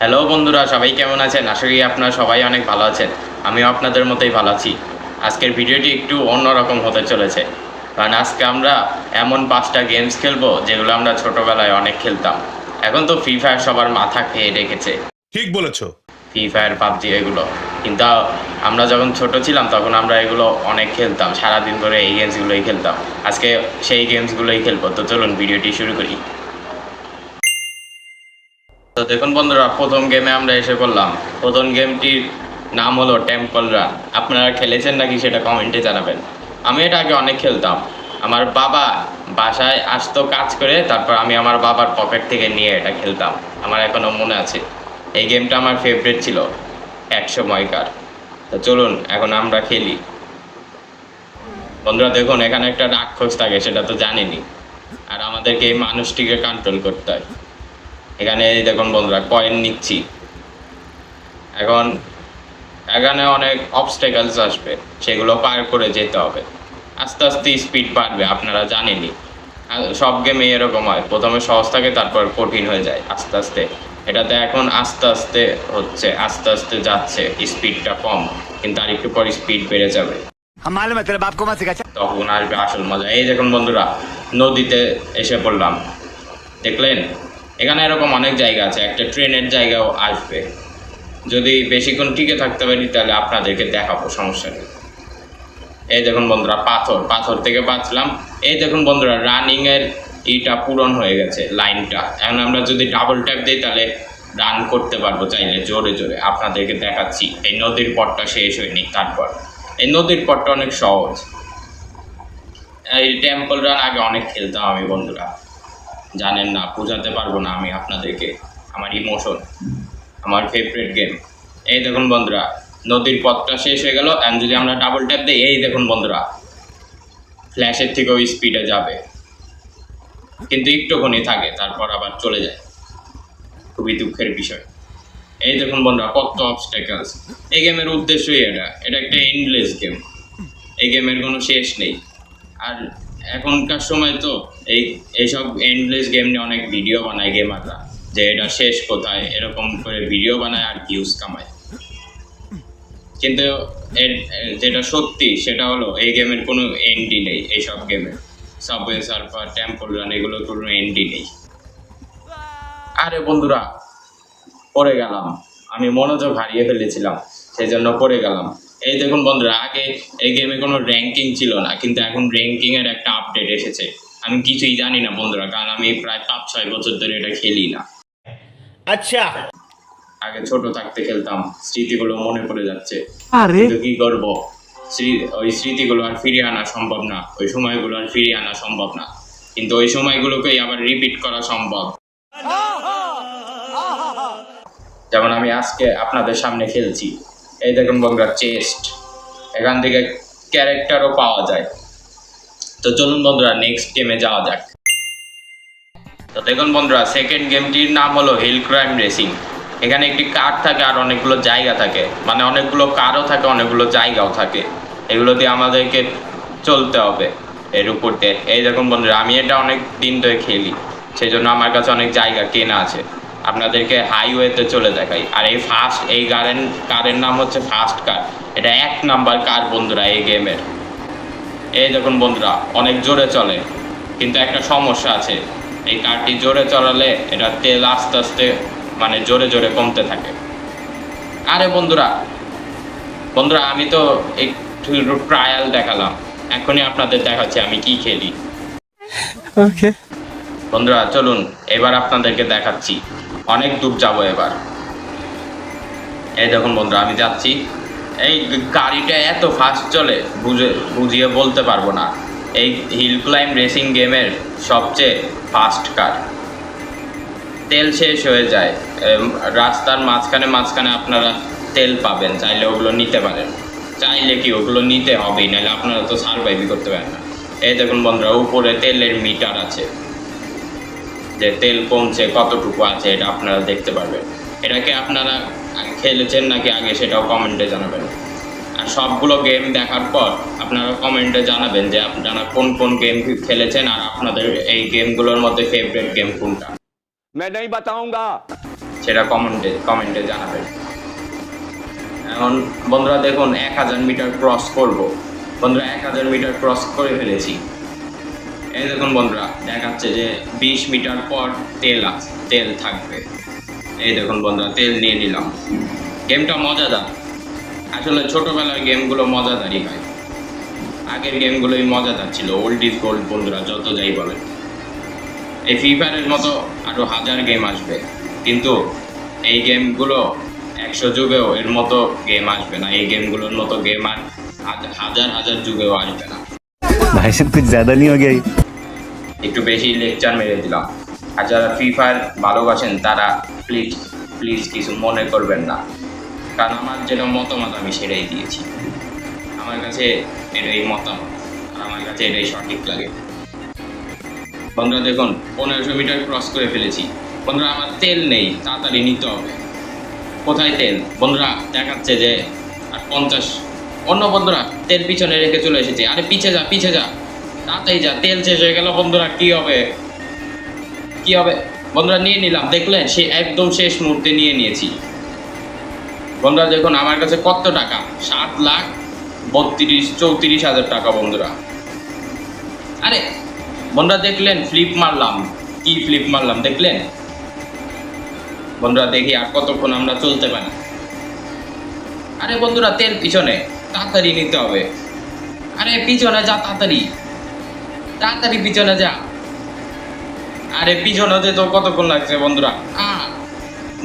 Hello বন্ধুরা সবাই কেমন আছেন? আশা করি আপনারা সবাই অনেক ভালো আছেন। আমিও আপনাদের মতোই ভালো আছি। আজকের ভিডিওটি একটু অন্যরকম হতে চলেছে। কারণ আজকে আমরা এমন পাঁচটা গেমস খেলব যেগুলো আমরা ছোটবেলায় অনেক খেলতাম। এখন তো ফ্রি ফায়ার সবার মাথা খেয়ে রেখেছে। ঠিক বলেছ। ফ্রি ফায়ার পাবজি এগুলো। কিন্তু আমরা যখন ছোট ছিলাম তখন আমরা এগুলো অনেক খেলতাম। সারাদিন ধরে এই গেমসগুলোই খেলতাম। আজকে সেই গেমসগুলোই খেলব। তো চলুন ভিডিওটি শুরু করি। তো দেখুন বন্ধুরা, প্রথম গেমে আমরা এসে পড়লাম। প্রথম গেমটির নাম হলো টেম্পল রান আপনারা খেলেছেন নাকি সেটা কমেন্টে জানাবেন। আমি এটা আগে অনেক খেলতাম। আমার বাবা বাসায় আসতো কাজ করে, তারপর আমি আমার বাবার পকেট থেকে নিয়ে এটা খেলতাম। আমার এখনও মনে আছে। এই গেমটা আমার ফেভারিট ছিল এক সময়কার তো চলুন, এখন আমরা খেলি। বন্ধুরা, দেখুন, এখানে একটা রাক্ষস থাকে, সেটা তো জানিনি আর আমাদেরকে এই মানুষটিকে কন্ট্রোল করতে হয়। এখানে দেখুন বন্ধুরা কয়েন নিচ্ছি। এখন এখানে অনেক অবস্টেকালস আসবে সেগুলো পার করে যেতে হবে। আস্তে আস্তে স্পিড বাড়বে আপনারা জানেনই। সব গেমে এরকম হয় প্রথমে সহজ থাকে তারপর কঠিন হয়ে যায় আস্তে আস্তে। এটাতে এখন আস্তে আস্তে হচ্ছে আস্তে আস্তে যাচ্ছে স্পিডটা কম কিন্তু আর একটু পর স্পিড বেড়ে যাবে। তখন আসবে আসল মজা। এই দেখুন বন্ধুরা নদীতে এসে পড়লাম। দেখলেন? এখানে এরকম অনেক জায়গা আছে, একটা ট্রেনের জায়গাও আসবে। যদি বেশিক্ষণ টিকে থাকতে পারি, তাহলে আপনাদেরকে দেখাবো, সমস্যা নেই। এই দেখুন বন্ধুরা, পাথর পাথর থেকে বাঁচলাম। এই দেখুন বন্ধুরা, রানিংয়ের ইটা পূরণ হয়ে গেছে, লাইনটা। এখন আমরা যদি ডাবল ট্যাপ দিই, তাহলে রান করতে পারব চাইলে, জোরে জোরে। আপনাদেরকে দেখাচ্ছি, এই নদীর পথটা শেষ হয়নি, তারপর। এই নদীর পথটা অনেক সহজ। এই টেম্পল রান আগে অনেক খেলতাম আমি, বন্ধুরা। জানেন না, বোঝাতে পারব না আমি আপনাদেরকে আমার ইমোশন আমার ফেভারিট গেম এই দেখুন বন্ধুরা, নদীর পথটা শেষ হয়ে গেল অ্যান্ড যদি আমরা ডাবল ট্যাপ দিই, এই দেখুন বন্ধুরা ফ্ল্যাশের থেকেও স্পিডে যাবে। কিন্তু একটুখানি থাকে, তারপর আবার চলে যায়। খুবই দুঃখের বিষয়। এই দেখুন বন্ধুরা, কত অবস্টেকলস এই গেমের উদ্দেশ্যই এটা এটা একটা এন্ডলেস গেম এই গেমের কোনো শেষ নেই। আর এখনকার সময় তো এই, এইসব এন্ডলেস গেম নিয়ে অনেক ভিডিও বানায় গেম গেমাররা যে এটা শেষ কোথায়, এরকম করে ভিডিও বানায় আর ভিউজ কামায়। কিন্তু এর, যেটা সত্যি, সেটা হলো এই গেমের কোনো এন্ডি নেই, এইসব গেমের সাবওয়ে সার্ফার টেম্পল রান এগুলোর কোনো এন্ডি নেই। আরে বন্ধুরা, পড়ে গেলাম। আমি মনোযোগ হারিয়ে ফেলেছিলাম সেই জন্য পড়ে গেলাম। এই দেখুন বন্ধুরা আগে এই গেমে কোনো র্যাঙ্কিং ছিল না কিন্তু এখন র্যাঙ্কিংয়ের একটা আপডেট এসেছে। আমি কিছুই জানি না বন্ধুরা কারণ আমি প্রায় পাঁচ ছয় বছর ধরে এটা খেলি না। আচ্ছা। আগে ছোট থাকতে খেলতাম স্মৃতিগুলো মনে পড়ে যাচ্ছে। আরে। কি করব? ওই স্মৃতিগুলো আর ফিরে আনা সম্ভব না ওই সময়গুলো আর ফিরে আনা সম্ভব না। কিন্তু ওই সময়গুলোকেই আবার রিপিট করা সম্ভব। যেমন আমি আজকে আপনাদের সামনে খেলছি। এই দেখুন বন্ধুরা চেস্ট এখান থেকে ক্যারেক্টারও পাওয়া যায়। তো চলুন বন্ধুরা নেক্সট গেমে যাওয়া যাক। তো দেখুন বন্ধুরা সেকেন্ড গেমটির নাম হলো হিল ক্রাইম রেসিং এখানে একটি কার থাকে আর অনেকগুলো জায়গা থাকে। মানে অনেকগুলো কারও থাকে, অনেকগুলো জায়গাও থাকে। এগুলো দিয়ে আমাদেরকে চলতে হবে এর উপর দিয়ে। এই দেখুন বন্ধুরা, আমি এটা অনেক দিন ধরে খেলি। সেই জন্য আমার কাছে অনেক জায়গা কেনা আছে। আপনাদেরকে হাইওয়েতে চলে দেখাই। আর এই ফাস্ট এই কারের কারের নাম হচ্ছে ফাস্ট কার এটা এক নাম্বার কার বন্ধুরা এই গেমের এই দেখুন বন্ধুরা অনেক জোরে চলে কিন্তু একটা সমস্যা আছে। এই কারটি জোরে চলালে এটা তেল আস্তে আস্তে মানে জোরে জোরে কমতে থাকে। আরে বন্ধুরা বন্ধুরা আমি তো একটু ট্রায়াল দেখালাম। এখনই আপনাদের দেখাচ্ছি আমি কি খেলি। ওকে বন্ধুরা চলুন এবার আপনাদেরকে দেখাচ্ছি। অনেক দূর যাব এবার। এই দেখুন বন্ধুরা, আমি যাচ্ছি। এই গাড়িটা এত ফাস্ট চলে, বুঝে বুঝিয়ে বলতে পারব না। এই হিল ক্লাইম রেসিং গেমের সবচেয়ে ফাস্ট কার তেল শেষ হয়ে যায়। রাস্তার মাঝখানে মাঝখানে আপনারা তেল পাবেন, চাইলে ওগুলো নিতে পারেন। চাইলে কি ওগুলো নিতে হবেই, নাহলে আপনারা তো সার্ভাইভই করতে পারেন না। এই দেখুন বন্ধুরা, উপরে তেলের মিটার আছে। যে তেল কমছে কতটুকু আছে এটা আপনারা দেখতে পারবেন এটাকে আপনারা খেলেছেন নাকি আগে সেটাও কমেন্টে জানাবেন আর সবগুলো গেম দেখার পর আপনারা কমেন্টে জানাবেন যে আপনারা কোন কোন গেম খেলেছেন আর আপনাদের এই গেমগুলোর মধ্যে ফেভারিট গেম কোনটা मैं नहीं बताऊंगा সেটা কমেন্টে কমেন্টে জানাবেন এখন বন্ধুরা দেখুন এক হাজার মিটার ক্রস করব বন্ধুরা এক হাজার মিটার ক্রস করে ফেলেছি এই দেখুন বন্ধুরা দেখাচ্ছে যে বিশ মিটার পর তেল আছে তেল থাকবে এই দেখুন বন্ধুরা তেল নিয়ে নিলাম গেমটা মজাদার আসলে ছোটোবেলার গেমগুলো মজাদারই হয় আগের গেমগুলোই মজাদার ছিল ওল্ড ইজ গোল্ড বন্ধুরা যত যাই বলেন এই ফ্রি ফায়ারের মতো আরও হাজার গেম আসবে কিন্তু এই গেমগুলো একশো যুগেও এর মতো গেম আসবে না এই গেমগুলোর মতো গেম আর হাজ- হাজার হাজার যুগেও আসবে না भाई साहब कुछ ज्यादा नहीं हो गया ये? একটু বেশি লেকচার মেরে দিলাম। আর যারা ফ্রি ফায়ার ভালোবাসেন তারা প্লিজ প্লিজ কিছু মনে করবেন না। কারণ আমার যেটা মতামত আমি সেটাই দিয়েছি। আমার কাছে এটাই মতামত। আর আমার কাছে এটাই সঠিক লাগে। বন্ধুরা, দেখুন, পনেরোশো মিটার ক্রস করে ফেলেছি। বন্ধুরা, আমার তেল নেই, তাড়াতাড়ি নিতে হবে। কোথায় তেল? বন্ধুরা, দেখাচ্ছে যে, আর পঞ্চাশ। অন্য বন্ধুরা, তেল পিছনে রেখে চলে এসেছে। আরে, পিছে যা পিছে যা। তাড়াতাড়ি যা, তেল শেষ হয়ে গেল। বন্ধুরা, কি হবে? কি হবে? বন্ধুরা, নিয়ে নিলাম। দেখলেন সে একদম শেষ মুহূর্তে নিয়ে নিয়েছি। বন্ধুরা, দেখুন, আমার কাছে কত টাকা? সাত লাখ বত্রিশ, চৌত্রিশ হাজার টাকা, বন্ধুরা। আরে, বন্ধুরা, দেখলেন ফ্লিপ মারলাম। কি ফ্লিপ মারলাম, দেখলেন? বন্ধুরা, দেখি আর কতক্ষণ আমরা চলতে পারি। আরে, বন্ধুরা, তেল পিছনে। তাড়াতাড়ি নিতে হবে। আরে, পিছনে যা, তাড়াতাড়ি। তাড়াতাড়ি পিছনে যা। আরে পিছনে যে তো কতক্ষণ লাগছে বন্ধুরা?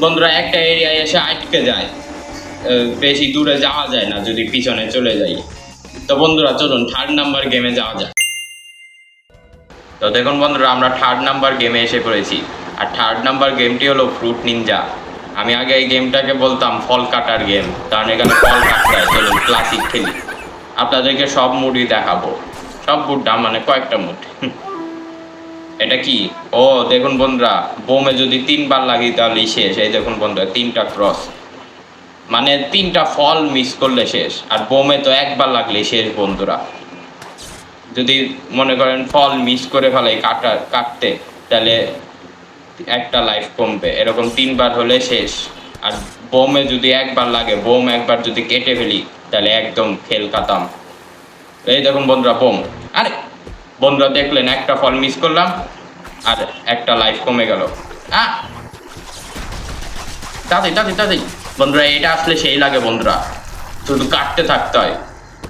বন্ধুরা একটা এরিয়ায় এসে আটকে যায়। বেশি দূরে যাওয়া যায় না যদি পিছনে চলে যাই। তো বন্ধুরা চলুন থার্ড নাম্বার গেমে যাওয়া যায় তো দেখুন বন্ধুরা আমরা থার্ড নাম্বার গেমে এসে পড়েছি। আর থার্ড নাম্বার গেমটি হলো ফ্রুট নিনজা আমি আগে এই গেমটাকে বলতাম ফল কাটার গেম কারণ এখানে ফল কাটতে হয়। চলুন ক্লাসিক খেলি। আপনাদেরকে সব মুডই দেখাবো। সব মুডটা মানে কয়েকটা মুড। এটা কি? ও, দেখুন বন্ধুরা, বোমে যদি তিনবার লাগি তাহলে শেষ। এই দেখুন বন্ধুরা, তিনটা ক্রস মানে তিনটা ফল মিস করলে শেষ। আর বোমে তো একবার লাগলেই শেষ বন্ধুরা। যদি মনে করেন ফল মিস করে ফেলাই কাটা, কাটতে, তাহলে একটা লাইফ কমবে। এরকম তিনবার হলে শেষ। আর বোমে যদি একবার লাগে, বোম একবার যদি কেটে ফেলি, তাহলে একদম খেল কাতাম এই দেখুন বন্ধুরা, বোম। আরে, বন্ধুরা দেখলেন, একটা ফল মিস করলাম, আর একটা লাইফ কমে গেল। তাড়াতাড়ি তাড়াতাড়ি তাড়াতাড়ি বন্ধুরা, এটা আসলে সেই লাগে বন্ধুরা, শুধু কাটতে থাকতে হয়।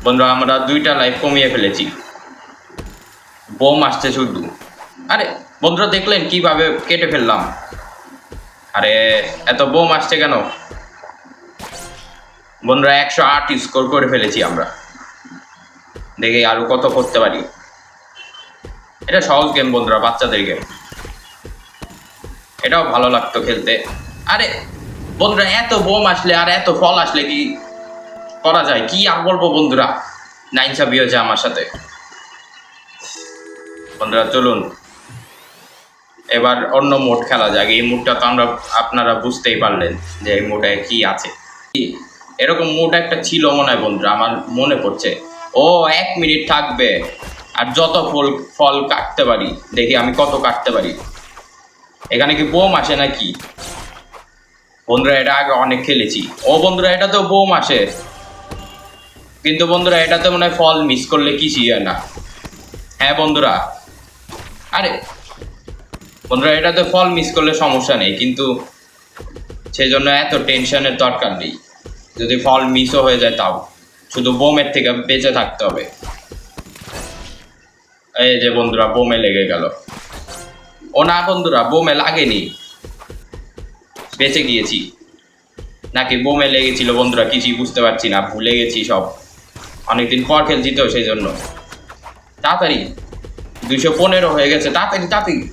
বন্ধুরা, আমরা দুইটা লাইফ কমিয়ে ফেলেছি। বোম আসছে শুধু। আরে, বন্ধুরা দেখলেন কীভাবে কেটে ফেললাম? আরে, এত বোম আসছে কেন? বন্ধুরা, একশো আট স্কোর করে ফেলেছি আমরা। দেখে আরও কত করতে পারি। এটা সহজ গেম বন্ধুরা, বাচ্চাদের গেম এটাও ভালো লাগতো খেলতে। আরে, বন্ধুরা, এত বোম আসলে আর এত ফল আসলে কি করা যায়? কি আর বলব বন্ধুরা? নাইন ছাবি হয়েছে আমার সাথে। বন্ধুরা, চলুন। এবার অন্য মোড খেলা যাক। এই মুডটা তো আমরা, আপনারা বুঝতেই পারলেন যে এই মোডে কি আছে। এরকম মোড একটা ছিল মনে হয় বন্ধুরা, আমার মনে পড়ছে। ও, এক মিনিট থাকবে। আর যত ফল ফল কাটতে পারি, দেখি আমি কত কাটতে পারি। এখানে কি বোম আসে নাকি? বন্ধুরা, এটা আগে অনেক খেলেছি। ও বন্ধুরা, এটা তো বোম আসে। কিন্তু বন্ধুরা এটাতে মনে হয় ফল মিস করলে কিছুই হয় না। হ্যাঁ বন্ধুরা। আরে, বন্ধুরা এটাতে ফল মিস করলে সমস্যা নেই, কিন্তু সেই জন্য এত টেনশনের দরকার নেই। যদি ফল মিসও হয়ে যায়, তাও। শুধু বোমের থেকে বেঁচে থাকতে হবে। এই যে বন্ধুরা, বোমে লেগে গেল। ও না বন্ধুরা, বোমে লাগেনি। বেঁচে গিয়েছি। নাকি বোমে লেগেছিল বন্ধুরা, কিছুই বুঝতে পারছি না, ভুলে গেছি সব। অনেকদিন পর খেলছি তো সেই জন্য। তাড়াতাড়ি, দুইশো পনেরো হয়ে গেছে, তাড়াতাড়ি তাড়াতাড়ি।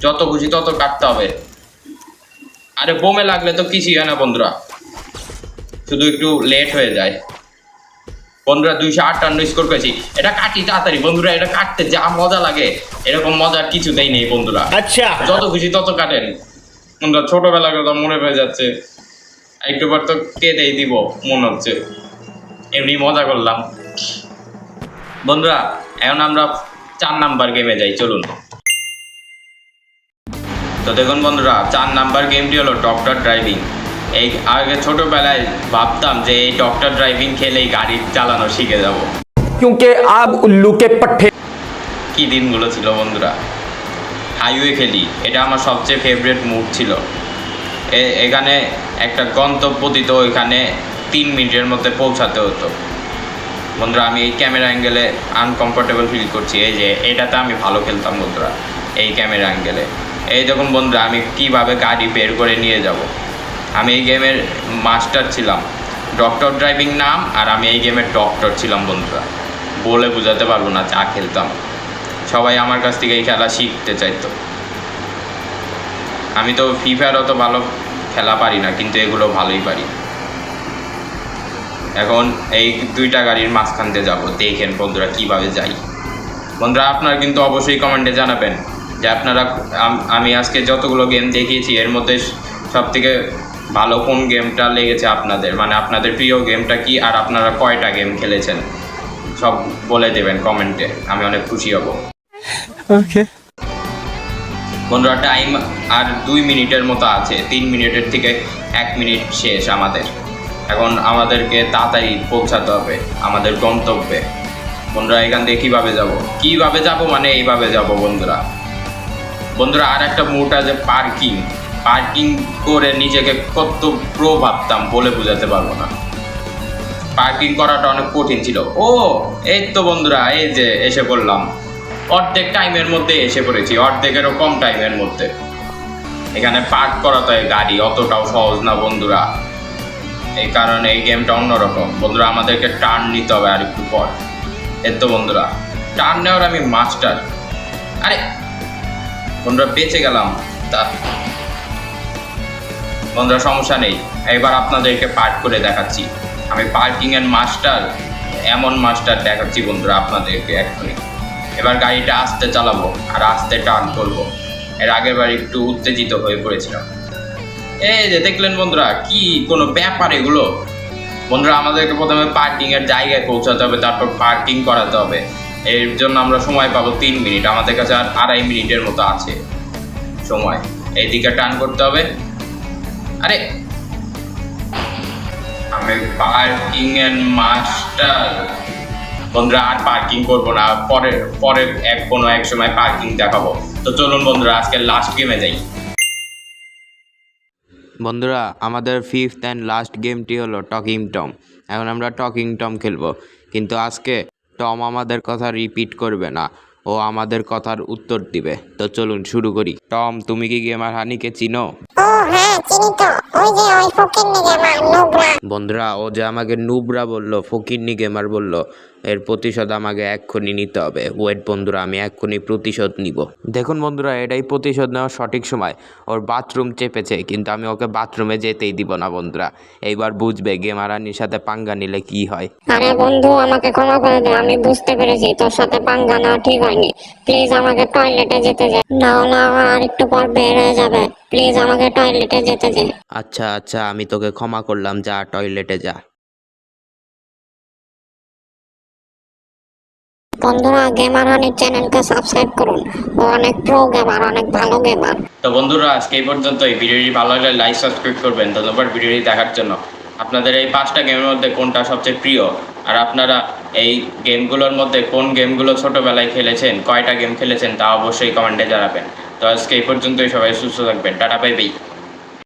যত খুশি তত কাটতে হবে। আরে বোমে লাগলে তো কিছুই হয় না বন্ধুরা। শুধু একটু লেট হয়ে যায়। বন্ধুরা দুইশো আটান্ন স্কোর করেছি। এটা কাটি তাড়াতাড়ি বন্ধুরা এটা কাটতে যা মজা লাগে এরকম মজার কিছুতেই নেই বন্ধুরা। আচ্ছা। যত খুশি তত কাটেন। বন্ধুরা ছোটবেলা কথা মনে পেয়ে যাচ্ছে। একটু পর তো কেঁদেই দিব মনে হচ্ছে। এমনি মজা করলাম। বন্ধুরা এখন আমরা চার নাম্বার গেমে যাই চলুন। তো দেখুন বন্ধুরা চার নাম্বার গেমটি হলো ডক্টর ড্রাইভিং এই আগে ছোটোবেলায় ভাবতাম যে এই ডক্টর ড্রাইভিং খেলেই গাড়ি চালানো শিখে যাব क्योंकि आप उल्लू के पट्टे কি দিনগুলো ছিল বন্ধুরা হাইওয়ে খেলি এটা আমার সবচেয়ে ফেভারিট মুড ছিল এ- এখানে একটা গন্তব্য দিত এখানে তিন মিনিটের মধ্যে পৌঁছাতে হতো বন্ধুরা আমি এই ক্যামেরা অ্যাঙ্গেলে আনকমফোর্টেবল ফিল করছি এই যে এটাতে আমি ভালো খেলতাম বন্ধুরা এই ক্যামেরা অ্যাঙ্গেলে এই দেখুন বন্ধুরা আমি কিভাবে গাড়ি বের করে নিয়ে যাব আমি এই গেমের মাস্টার ছিলাম। ডক্টর ড্রাইভিং নাম আর আমি এই গেমের ডক্টর ছিলাম বন্ধুরা। বলে বোঝাতে পারব না, চা খেলতাম। সবাই আমার কাছ থেকে এই খেলা শিখতে চাইতো। আমি তো ফ্রি ফায়ার অত ভালো খেলা পারি না, কিন্তু এগুলো ভালোই পারি। এখন এই দুইটা গাড়ির মাঝখান দিয়ে যাব, দেখেন বন্ধুরা কীভাবে যাই। বন্ধুরা আপনারা কিন্তু অবশ্যই কমেন্টে জানাবেন যে আপনারা আমি আজকে যতগুলো গেম দেখিয়েছি, এর মধ্যে সব থেকে ভালো কোন গেমটা লেগেছে আপনাদের? মানে আপনাদের প্রিয় গেমটা কি আর আপনারা কয়টা গেম খেলেছেন? সব বলে দেবেন কমেন্টে আমি অনেক খুশি হব। ওকে বন্ধুরা টাইম আর দুই মিনিটের মতো আছে। তিন মিনিটের থেকে এক মিনিট শেষ আমাদের। এখন আমাদেরকে তাড়াতাড়ি পৌঁছাতে হবে আমাদের গন্তব্যে। বন্ধুরা এখান থেকে কীভাবে যাব? কীভাবে যাব মানে এইভাবে যাব বন্ধুরা। বন্ধুরা আর একটা মুড আছে পার্কিং পার্কিং করে নিজেকে কত প্রো ভাবতাম বলে বোঝাতে পারব না। পার্কিং করাটা অনেক কঠিন ছিল। ও, এই তো বন্ধুরা, এই যে এসে পড়লাম। অর্ধেক টাইমের মধ্যে এসে পড়েছি, অর্ধেকেরও কম টাইমের মধ্যে। এখানে পার্ক করা তো গাড়ি, অতটাও সহজ না বন্ধুরা। এই কারণে এই গেমটা অন্যরকম। বন্ধুরা, আমাদেরকে টার্ন নিতে হবে আর একটু পর। এর তো বন্ধুরা টার্ন নেওয়ার আমি মাস্টার আরে, বন্ধুরা, বেঁচে গেলাম। তা বন্ধুরা, সমস্যা নেই। এবার আপনাদেরকে পার্ক করে দেখাচ্ছি। আমি পার্কিং এর মাস্টার এমন মাস্টার দেখাচ্ছি বন্ধুরা আপনাদেরকে এখনই এবার গাড়িটা আস্তে চালাবো আর আস্তে টার্ন করব। এর আগের বার একটু উত্তেজিত হয়ে পড়েছিলাম। এই যে দেখলেন বন্ধুরা, কি কোনো ব্যাপার এগুলো? বন্ধুরা, আমাদেরকে প্রথমে পার্কিং এর জায়গায় পৌঁছাতে হবে, তারপর পার্কিং করাতে হবে। এর জন্য আমরা সময় পাবো তিন মিনিট। আমাদের কাছে আর আড়াই মিনিটের মতো আছে সময়। এইদিকে টার্ন করতে হবে। আরে। আমি পার্কিং এর মাস্টার। বন্ধুরা আর পার্কিং করব না। পরে পরে এক কোনো এক সময় পার্কিং দেখাবো। তো চলুন বন্ধুরা আজকে লাস্ট গেমে যাই। বন্ধুরা আমাদের ফিফথ অ্যান্ড লাস্ট গেমটি হলো টকিং টম এখন আমরা টকিং টম খেলব। কিন্তু আজকে টম আমাদের কথা রিপিট করবে না। ও আমাদের কথার উত্তর দিবে। তো চলুন শুরু করি। টম তুমি কি গেমার হানিকে চিনো? হ্যাঁ বন্ধুরা ও যে আমাকে নুবরা বলল ফকিরনি গেমার বলল এর প্রতিশোধ আমাকে এক্ষুনি নিতে হবে। ওয়েট বন্ধুরা আমি এক্ষুনি প্রতিশোধ নিব। দেখুন বন্ধুরা এটাই প্রতিশোধ নেওয়ার সঠিক সময়। ওর বাথরুম চেপেছে কিন্তু আমি ওকে বাথরুমে যেতেই দিব না বন্ধুরা। এইবার বুঝবে গেমারানির সাথে পাঙ্গা নিলে কি হয়। আরে বন্ধু আমাকে ক্ষমা করে দে আমি বুঝতে পেরেছি তোর সাথে পাঙ্গা নেওয়া ঠিক হয়নি। প্লিজ আমাকে টয়লেটে যেতে দে। না আর একটু পর বের হয়ে যাবে। প্লিজ আমাকে টয়লেটে যেতে দে। আচ্ছা আচ্ছা আমি তোকে ক্ষমা করলাম যা টয়লেটে যা। বন্ধুরা গেমার হানির চ্যানেলকে সাবস্ক্রাইব করুন। ও অনেক প্রো গেমার অনেক ভালো গেমার তো বন্ধুরা আজকে এই পর্যন্ত। এই ভিডিওটি ভালো লাগলে লাইক সাবস্ক্রাইব করবেন। ধন্যবাদ ভিডিওটি দেখার জন্য। আপনাদের এই পাঁচটা গেমের মধ্যে কোনটা সবচেয়ে প্রিয়? আর আপনারা এই গেমগুলোর মধ্যে কোন গেমগুলো ছোটোবেলায় খেলেছেন কয়টা গেম খেলেছেন তা অবশ্যই কমেন্টে জানাবেন। তো আজকে এই পর্যন্তই সবাই সুস্থ থাকবেন। Tata bye bye.